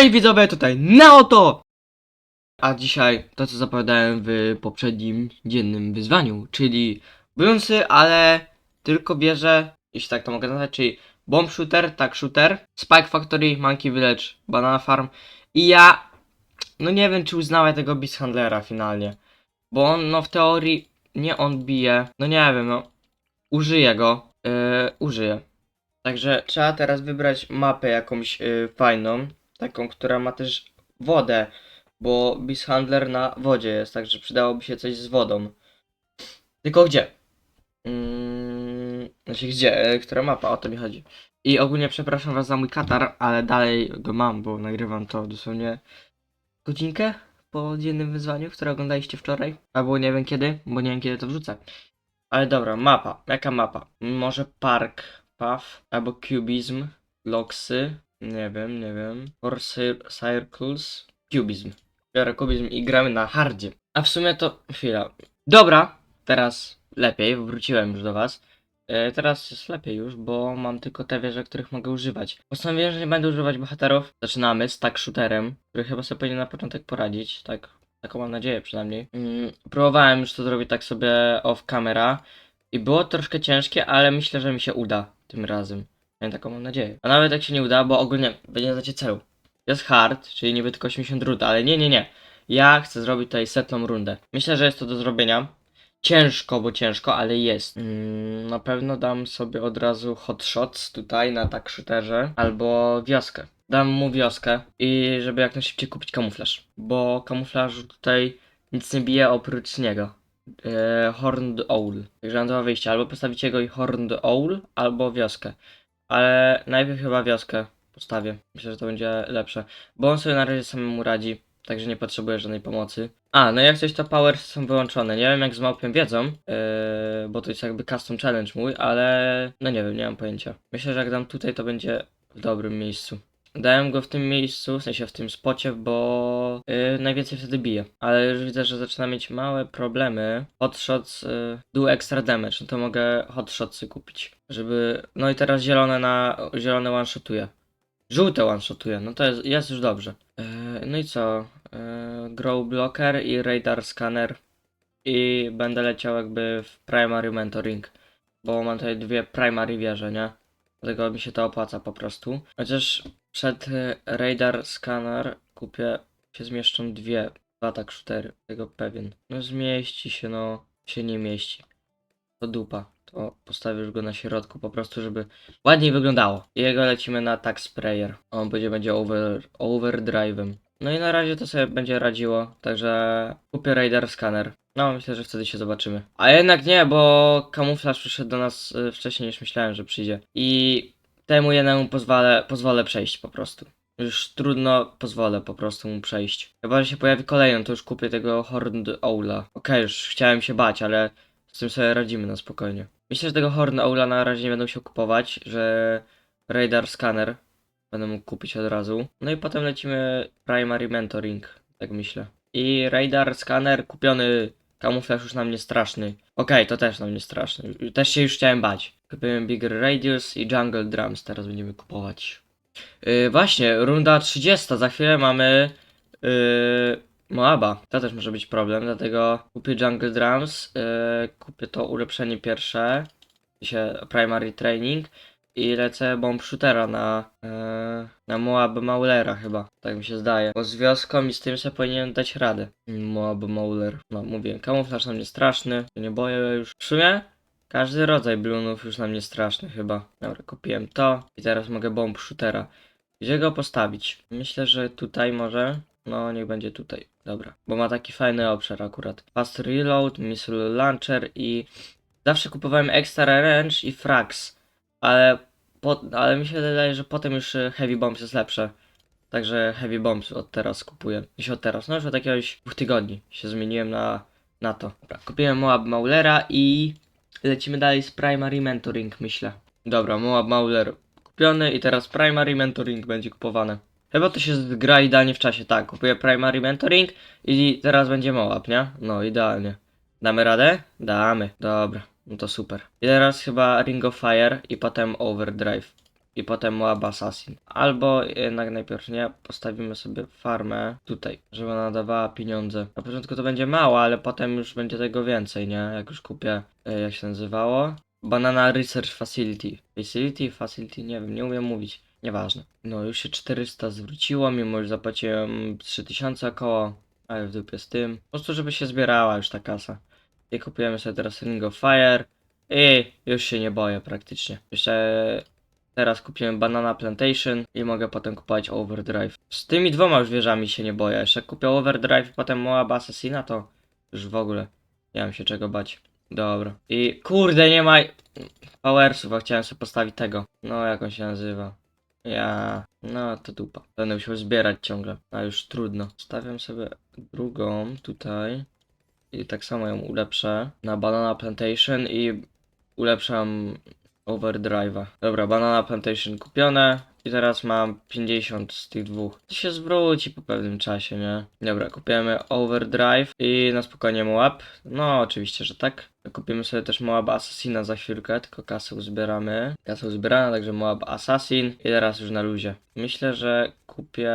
Cześć widzowie, tutaj Naoto! A dzisiaj to co zapowiadałem w poprzednim dziennym wyzwaniu, czyli bojący, ale tylko bierze, jeśli tak to mogę nazwać, czyli Bomb Shooter, tak Shooter, Spike Factory, Monkey Village, Banana Farm i ja, no nie wiem czy uznałem tego Beast Handlera finalnie, bo on no w teorii, nie on bije, no nie wiem no, użyję go, yy, użyję. Także trzeba teraz wybrać mapę jakąś yy, fajną, taką, która ma też wodę, bo Beast Handler na wodzie jest, także przydałoby się coś z wodą. Tylko gdzie? Mm, znaczy gdzie? E, Która mapa? O to mi chodzi. I ogólnie przepraszam was za mój katar, ale dalej go mam, bo nagrywam to dosłownie godzinkę po dziennym wyzwaniu, które oglądaliście wczoraj. Albo nie wiem kiedy, bo nie wiem kiedy to wrzucę. Ale dobra, mapa. Jaka mapa? Może Park Path, albo Cubism, Loxy, nie wiem, nie wiem. Or Cir- Circles, Cubism. Biorę Cubism i gramy na hardzie. A w sumie to chwila. Dobra, teraz lepiej, wróciłem już do was. E, teraz jest lepiej już, bo mam tylko te wieże, których mogę używać. Postanowiłem, że nie będę używać bohaterów. Zaczynamy z tak shooterem, który chyba sobie powinien na początek poradzić, tak. Taką mam nadzieję przynajmniej. Mm, próbowałem już to zrobić tak sobie off camera i było troszkę ciężkie, ale myślę, że mi się uda tym razem. Ja taką mam nadzieję. A nawet jak się nie uda, bo ogólnie wy nie znacie celu. Jest hard, czyli niby tylko 80 rund, ale nie, nie, nie. Ja chcę zrobić tutaj setną rundę. Myślę, że jest to do zrobienia. Ciężko, bo ciężko, ale jest. Mm, na pewno dam sobie od razu hot shots tutaj na tak shooterze. Albo wioskę. Dam mu wioskę i żeby jak najszybciej kupić kamuflaż. Bo kamuflażu tutaj nic nie bije oprócz niego. E, Horned Owl. Także mam dwa wyjścia. Albo postawicie go i Horned Owl, albo wioskę. Ale najpierw chyba wioskę postawię. Myślę, że to będzie lepsze. Bo on sobie na razie samemu radzi, także nie potrzebuje żadnej pomocy. A, no jak coś to powers są wyłączone. Nie wiem jak z małpiem wiedzą, yy, bo to jest jakby custom challenge mój, ale no nie wiem, nie mam pojęcia. Myślę, że jak dam tutaj, to będzie w dobrym miejscu. Dałem go w tym miejscu, w sensie w tym spocie, bo yy, najwięcej wtedy bije. Ale już widzę, że zaczyna mieć małe problemy. Hotshots yy, do extra damage, no to mogę hotshotsy kupić. Żeby. No i teraz zielone na. Zielone one-shotuje. Żółte one-shotuje, no to jest, jest już dobrze. Yy, no i co? Yy, grow blocker i radar scanner. I będę leciał jakby w primary mentoring. Bo mam tutaj dwie primary wieże, nie? Dlatego mi się to opłaca po prostu. Chociaż przed y, radar scanner kupię się zmieszczą dwie. Dwa tak shootery, tego pewien. No zmieści się, no się nie mieści. To dupa. To postawisz go na środku po prostu, żeby ładniej wyglądało. I jego lecimy na tak sprayer. On będzie, będzie over, overdrive'em. No i na razie to sobie będzie radziło, także kupię radar scanner. No, myślę, że wtedy się zobaczymy. A jednak nie, bo kamuflaż przyszedł do nas y, wcześniej niż myślałem, że przyjdzie. I temu jednemu pozwolę, pozwolę przejść po prostu. Już trudno pozwolę po prostu mu przejść. Chyba, że się pojawi kolejny, to już kupię tego Horned Owla. Okej, już chciałem się bać, ale z tym sobie radzimy na spokojnie. Myślę, że tego Horned Owla na razie nie będę musiał kupować, że Radar Scanner będę mógł kupić od razu. No i potem lecimy Primary Mentoring, tak myślę. I Radar Scanner kupiony, kamuflaż już na mnie straszny. Okej, to też na mnie straszny. Też się już chciałem bać. Kupiłem Bigger Radius i Jungle Drums, teraz będziemy kupować. Yy, właśnie, runda 30, za chwilę mamy yy, Moaba. To też może być problem, dlatego kupię Jungle Drums, yy, kupię to ulepszenie pierwsze, się Primary Training i lecę Bomb Shootera na, yy, na Moab Maulera chyba, tak mi się zdaje. Bo z wioską i z tym sobie powinien dać radę. Moab Mauler, no mówię, kamuflaż na mnie straszny, nie boję już. W sumie każdy rodzaj blunów już na mnie straszny chyba. Dobra, kupiłem to i teraz mogę Bomb Shootera. Gdzie go postawić? Myślę, że tutaj może. No, niech będzie tutaj. Dobra, bo ma taki fajny obszar akurat. Fast Reload, Missile Launcher i... Zawsze kupowałem Extra Range i Frags, ale, po... ale mi się wydaje, że potem już e, Heavy Bombs jest lepsze. Także Heavy Bombs od teraz kupuję. Jeśli od teraz, no już od jakiegoś dwóch tygodni się zmieniłem na, na to. Dobra, kupiłem Moab Maulera i lecimy dalej z Primary Mentoring, myślę. Dobra, Moab Mauler kupiony i teraz Primary Mentoring będzie kupowane. Chyba to się zgra idealnie w czasie, tak. Kupuję Primary Mentoring i teraz będzie Moab, nie? No, idealnie. Damy radę? Damy. Dobra, no to super. I teraz chyba Ring of Fire i potem Overdrive. I potem Moab Assassin. Albo jednak najpierw nie, postawimy sobie farmę tutaj, żeby ona dawała pieniądze. Na początku to będzie mało, ale potem już będzie tego więcej, nie? Jak już kupię, e, jak się nazywało? Banana Research Facility. Facility? Facility? Nie wiem, nie umiem mówić. Nieważne. No już się 400 zwróciło, mimo że zapłaciłem 3000 około, ale w dupie z tym. Po prostu, żeby się zbierała już ta kasa. I kupujemy sobie teraz Ring of Fire. I już się nie boję praktycznie. Jeszcze teraz kupiłem Banana Plantation i mogę potem kupować Overdrive. Z tymi dwoma już wieżami się nie boję. Jeszcze kupię Overdrive potem Moab Assassina, to już w ogóle nie mam się czego bać. Dobra. I kurde, nie ma Powersów, a chciałem sobie postawić tego. No, jak on się nazywa? Ja, no to dupa. Będę musiał zbierać ciągle, a już trudno. Stawiam sobie drugą tutaj i tak samo ją ulepszę na Banana Plantation i ulepszam Overdrive'a. Dobra, Banana Plantation kupione i teraz mam 50 z tych dwóch. To się zwróci po pewnym czasie, nie? Dobra, kupujemy Overdrive i na spokojnie Moab. No, oczywiście, że tak. Kupimy sobie też Moab Assassina za chwilkę, tylko kasę uzbieramy. Kasę uzbierana, także Moab Assassin i teraz już na luzie. Myślę, że kupię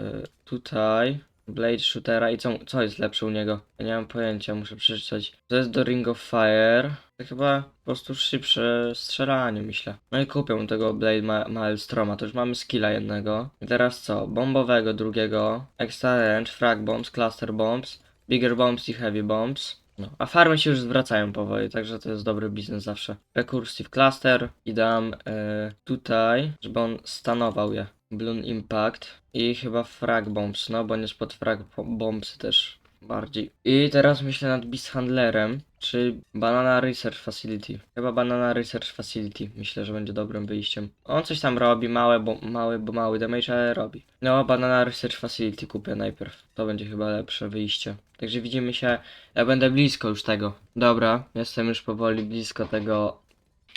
y, tutaj Blade Shootera i co, co jest lepsze u niego? Ja nie mam pojęcia, muszę przeczytać. To jest do Ring of Fire. To chyba po prostu szybsze strzelanie, myślę. No i kupię mu tego Blade Ma Maelstroma, to już mamy skilla jednego. I teraz co? Bombowego drugiego, Extra Range, Frag Bombs, Cluster Bombs, Bigger Bombs i Heavy Bombs. No, a farmy się już zwracają powoli, także to jest dobry biznes zawsze. Recursive Cluster i dam e, tutaj, żeby on stanował je. Bloom Impact i chyba Frag Bombs, no bo nie spod Frag Bo- Bombs też bardziej. I teraz myślę nad Beast Handlerem, czy Banana Research Facility. Chyba Banana Research Facility, myślę, że będzie dobrym wyjściem. On coś tam robi, małe, bo, mały, bo mały damage, ale robi. No, Banana Research Facility kupię najpierw. To będzie chyba lepsze wyjście. Także widzimy się, ja będę blisko już tego. Dobra, jestem już powoli blisko tego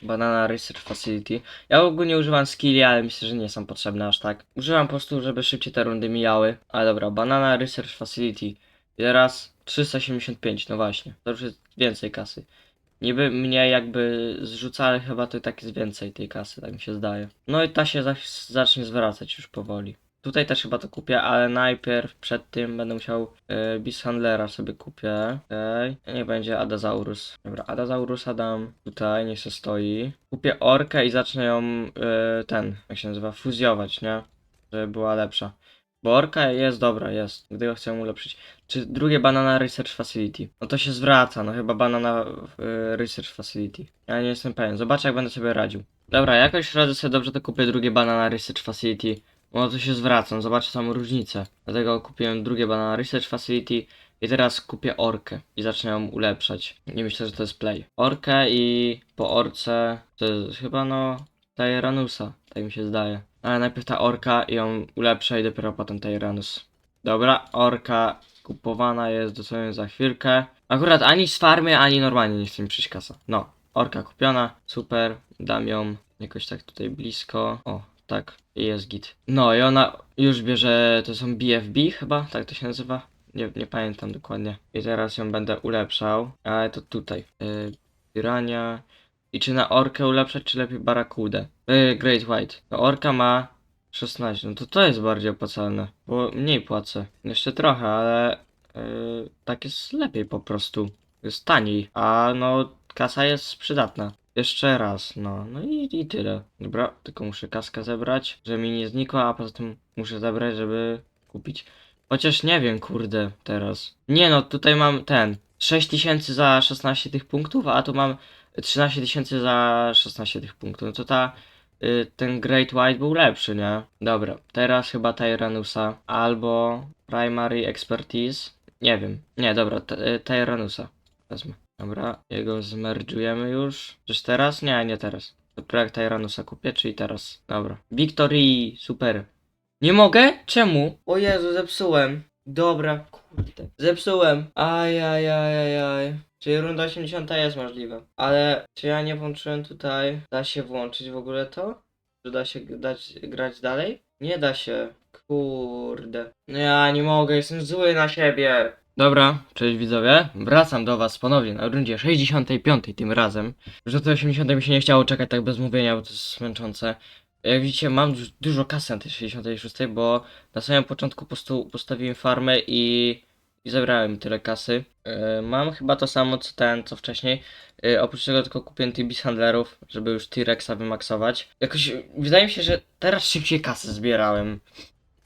Banana Research Facility. Ja ogólnie używam skilli, ale myślę, że nie są potrzebne aż tak. Używam po prostu, żeby szybciej te rundy mijały. Ale dobra, Banana Research Facility. I teraz 375, no właśnie. To już jest więcej kasy. Niby mnie jakby zrzuca, ale chyba to i tak jest więcej tej kasy, tak mi się zdaje. No i ta się za zacznie zwracać już powoli. Tutaj też chyba to kupię, ale najpierw przed tym będę musiał yy, Beast Handlera sobie kupię. Okej. Niech będzie Adazaurus. Dobra, Adazaurusa dam tutaj, niech się stoi. Kupię orkę i zacznę ją yy, ten, jak się nazywa, fuzjować, nie? Żeby była lepsza. Bo orka jest dobra, jest. Gdy ją chcę ulepszyć. Czy drugie Banana Research Facility? No to się zwraca, no chyba Banana y, Research Facility. Ja nie jestem pewien. Zobaczę jak będę sobie radził. Dobra, jakoś radzę sobie dobrze, to kupię drugie Banana Research Facility. No to się zwracam, zobaczę samą różnicę. Dlatego kupiłem drugie Banana Research Facility i teraz kupię orkę i zacznę ją ulepszać. Nie myślę, że to jest play. Orkę i po orce to jest chyba no Tyranusa, tak mi się zdaje. Ale najpierw ta orka i ją ulepszę i dopiero potem Tyrannus. Dobra, orka kupowana jest dosłownie za chwilkę. Akurat ani z farmy, ani normalnie nie chce mi przyjść kasa. No, orka kupiona, super, dam ją jakoś tak tutaj blisko. O, tak, i jest git. No i ona już bierze, to są BFB chyba, tak to się nazywa? Nie, nie pamiętam dokładnie. I teraz ją będę ulepszał, ale to tutaj. Yy, Pirania. I czy na orkę ulepszać, czy lepiej barakudę? Yy, Great White. No orka ma 16, no to to jest bardziej opłacalne, bo mniej płacę. Jeszcze trochę, ale yy, tak jest lepiej po prostu. Jest taniej, a no kasa jest przydatna. Jeszcze raz, no, no i, i tyle. Dobra, tylko muszę kaskę zebrać, żeby mi nie znikła, a poza tym muszę zebrać, żeby kupić. Chociaż nie wiem, kurde, teraz. Nie no, tutaj mam ten, 6000 za 16 tych punktów, a tu mam 13 tysięcy za 16 tych punktów. No to ta, y, ten Great White był lepszy, nie? Dobra, teraz chyba Tyrannusa albo Primary Expertise. Nie wiem. Nie, dobra, y, Tyrannusa wezmę. Dobra, jego zmerdżujemy już. Czyż teraz? Nie, nie teraz. Jak Tyrannusa kupię, czyli teraz. Dobra. Victory, super. Nie mogę? Czemu? O Jezu, zepsułem. Dobra, kurde. Zepsułem. Aj, aj, aj, aj, aj. Czyli runda 80 jest możliwa. Ale czy ja nie włączyłem tutaj? Da się włączyć w ogóle to? Czy da się dać, grać dalej? Nie da się. Kurde. No ja nie mogę, jestem zły na siebie. Dobra, cześć widzowie. Wracam do was ponownie na rundzie 65 tym razem. Już do tej 80 mi się nie chciało czekać tak bez mówienia, bo to jest męczące. Jak widzicie, mam du- dużo kasy na tej 66, bo na samym początku po prostu postawiłem farmę i, i zebrałem tyle kasy. E, mam chyba to samo co ten, co wcześniej. E, oprócz tego tylko kupiłem Tibis handlerów, żeby już T-Rexa wymaksować. Jakoś wydaje mi się, że teraz szybciej kasy zbierałem.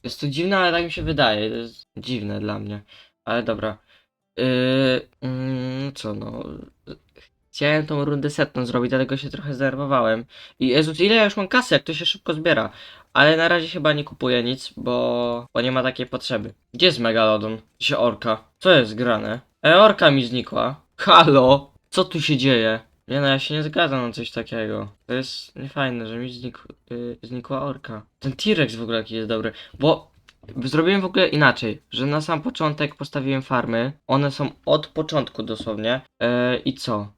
Jest to dziwne, ale tak mi się wydaje. To jest dziwne dla mnie. Ale dobra. Yy, co no. Chciałem tą rundę setną zrobić, dlatego się trochę zdenerwowałem. I Jezus, ile ja już mam kasy, jak to się szybko zbiera. Ale na razie chyba nie kupuję nic, bo, bo nie ma takiej potrzeby. Gdzie jest Megalodon? Gdzie orka? Co jest grane? E, orka mi znikła. Halo? Co tu się dzieje? Nie no, ja się nie zgadzam na coś takiego. To jest niefajne, że mi znik, yy, znikła orka. Ten T-Rex w ogóle jaki jest dobry. Bo Zrobiłem w ogóle inaczej, że na sam początek postawiłem farmy. One są od początku dosłownie. E, I co?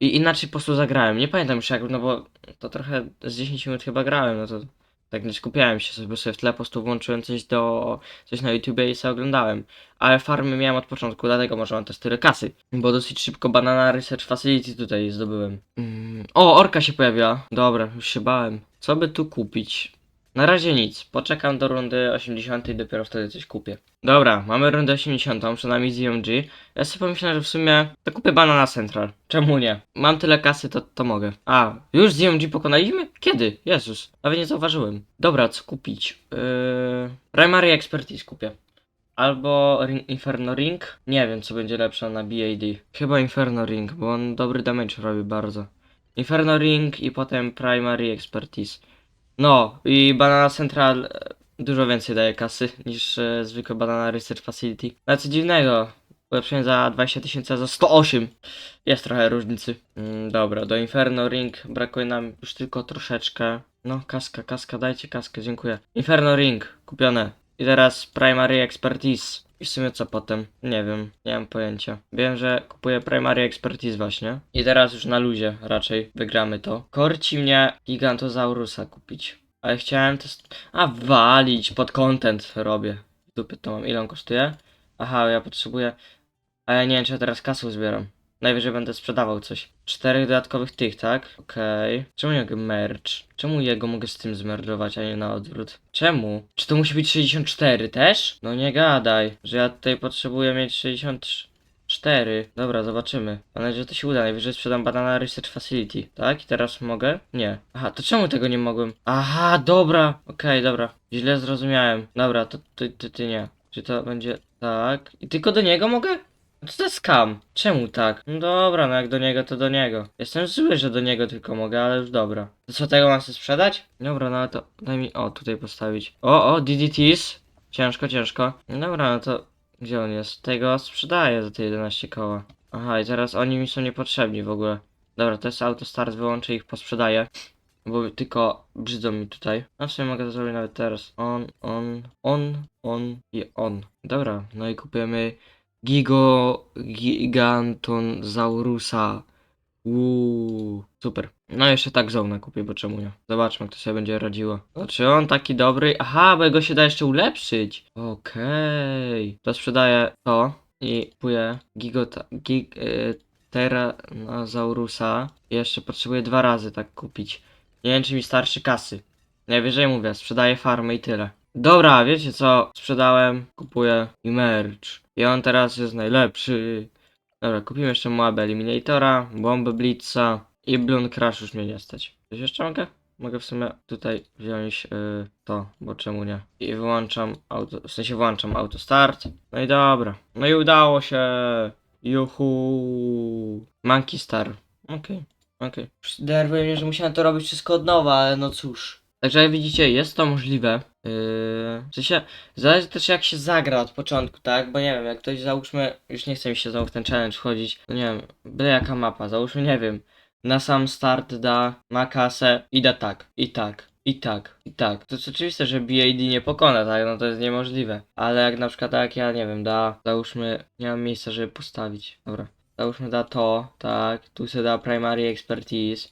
I inaczej po prostu zagrałem. Nie pamiętam już jak, no bo to trochę z 10 minut chyba grałem, no to tak nie skupiałem się sobie, sobie w tle po prostu włączyłem coś do, coś na YouTubie i sobie oglądałem. Ale farmy miałem od początku, dlatego może mam też tyle kasy. Bo dosyć szybko Banana Research Facility tutaj zdobyłem. Mm. O, orka się pojawiła. Dobra, już się bałem. Co by tu kupić? Na razie nic. Poczekam do rundy 80 i dopiero wtedy coś kupię. Dobra, mamy rundę 80, przynajmniej z EMG. Ja sobie pomyślałem, że w sumie to kupię Banana Central. Czemu nie? Mam tyle kasy, to, to mogę. A, już z EMG pokonaliśmy? Kiedy? Jezus, nawet nie zauważyłem. Dobra, co kupić? Yy... Primary Expertise kupię. Albo Ring, Inferno Ring. Nie wiem, co będzie lepsze na BAD. Chyba Inferno Ring, bo on dobry damage robi bardzo. Inferno Ring i potem Primary Expertise. No, i Banana Central e, dużo więcej daje kasy niż e, zwykłe Banana Research Facility. Ale co dziwnego, ulepszenie za 20 tysięcy, za 108. Jest trochę różnicy. Mm, dobra, do Inferno Ring brakuje nam już tylko troszeczkę. No, kaska, kaska, dajcie kaskę, dziękuję. Inferno Ring, kupione. I teraz Primary Expertise. I w sumie co potem? Nie wiem, nie mam pojęcia. Wiem, że kupuję Primary Expertise właśnie. I teraz już na luzie raczej wygramy to. Korci mnie Gigantozaurusa kupić. Ale chciałem to... A, walić, pod content robię. Dupy to mam. Ile on kosztuje? Aha, ja potrzebuję... A ja nie wiem, czy ja teraz kasę zbieram. Najwyżej będę sprzedawał coś. Czterech dodatkowych tych, tak? Okej. Czemu jego merch? Czemu jego mogę z tym zmerdować, a nie na odwrót? Czemu? Czy to musi być 64 też? No nie gadaj, że ja tutaj potrzebuję mieć 64. Dobra, zobaczymy. Mam nadzieję, że to się uda. Najwyżej sprzedam Banana Research Facility. Tak? I teraz mogę? Nie. Aha, to czemu tego nie mogłem? Aha, dobra. Okej, dobra. Źle zrozumiałem. Dobra, to ty, ty, ty nie. Czy to będzie tak? I tylko do niego mogę? No Co to jest skam? Czemu tak? No dobra, no jak do niego, to do niego. Jestem zły, że do niego tylko mogę, ale już dobra. To co, tego mam sobie sprzedać? Dobra, no ale to daj mi, o, tutaj postawić. O, o, DDTs. Ciężko, ciężko. No dobra, no to gdzie on jest? Tego sprzedaję za te 11 koła. Aha, i teraz oni mi są niepotrzebni w ogóle. Dobra, to jest autostart, wyłączę ich, posprzedaję. Bo tylko brzydzą mi tutaj. No w sumie mogę to zrobić nawet teraz. On, on, on, on i on. Dobra, no i kupujemy Gigo Giganton Zaurusa. Uuu, super. No jeszcze tak zona kupię, bo czemu nie? Zobaczmy, jak to sobie będzie radziło. O, czy on taki dobry? Aha, bo jego się da jeszcze ulepszyć. Okej. To sprzedaję to i kupuję Gigota... Gig... Y, Teranozaurusa. Jeszcze potrzebuję dwa razy tak kupić. Nie wiem, czy mi starszy kasy. Najwyżej mówię, sprzedaję farmę i tyle. Dobra, wiecie co? Sprzedałem, kupuję i merch. I on teraz jest najlepszy. Dobra, kupimy jeszcze Moab Eliminatora, bombę Blitza i Bloon Crash już mnie nie stać. Coś jeszcze mogę? Mogę w sumie tutaj wziąć y, to, bo czemu nie? I wyłączam auto, w sensie włączam auto start. No i dobra. No i udało się. Juhu. Monkey Star. Okej, okej. Denerwuje mnie, że musiałem to robić wszystko od nowa, ale no cóż. Także jak widzicie, jest to możliwe. Yy, w sensie, zależy też jak się zagra od początku, tak? Bo nie wiem, jak ktoś załóżmy, już nie chce mi się znowu w ten challenge wchodzić, no nie wiem, byle jaka mapa, załóżmy, nie wiem, na sam start da, ma kasę i da tak, i tak, i tak, i tak. To jest oczywiste, że BAD nie pokona, tak? No to jest niemożliwe. Ale jak na przykład tak, ja nie wiem, da, załóżmy, nie mam miejsca, żeby postawić, dobra. Załóżmy da to, tak, tu se da Primary Expertise,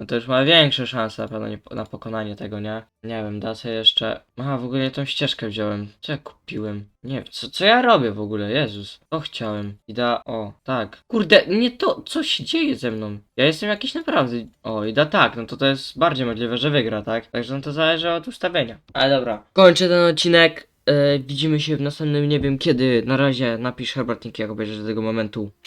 no to już ma większe szanse na pewno na pokonanie tego, nie? Nie wiem, da sobie jeszcze... Aha, w ogóle nie tą ścieżkę wziąłem. Co ja kupiłem? Nie wiem, co, co ja robię w ogóle? Jezus. To chciałem. I da... O, tak. Kurde, nie to... Co się dzieje ze mną? Ja jestem jakiś naprawdę... O, i da tak, no to to jest bardziej możliwe, że wygra, tak? Także no to zależy od ustawienia. Ale dobra. Kończę ten odcinek. E, widzimy się w następnym, nie wiem kiedy. Na razie napisz Herbatnik, jak obejrzysz do tego momentu.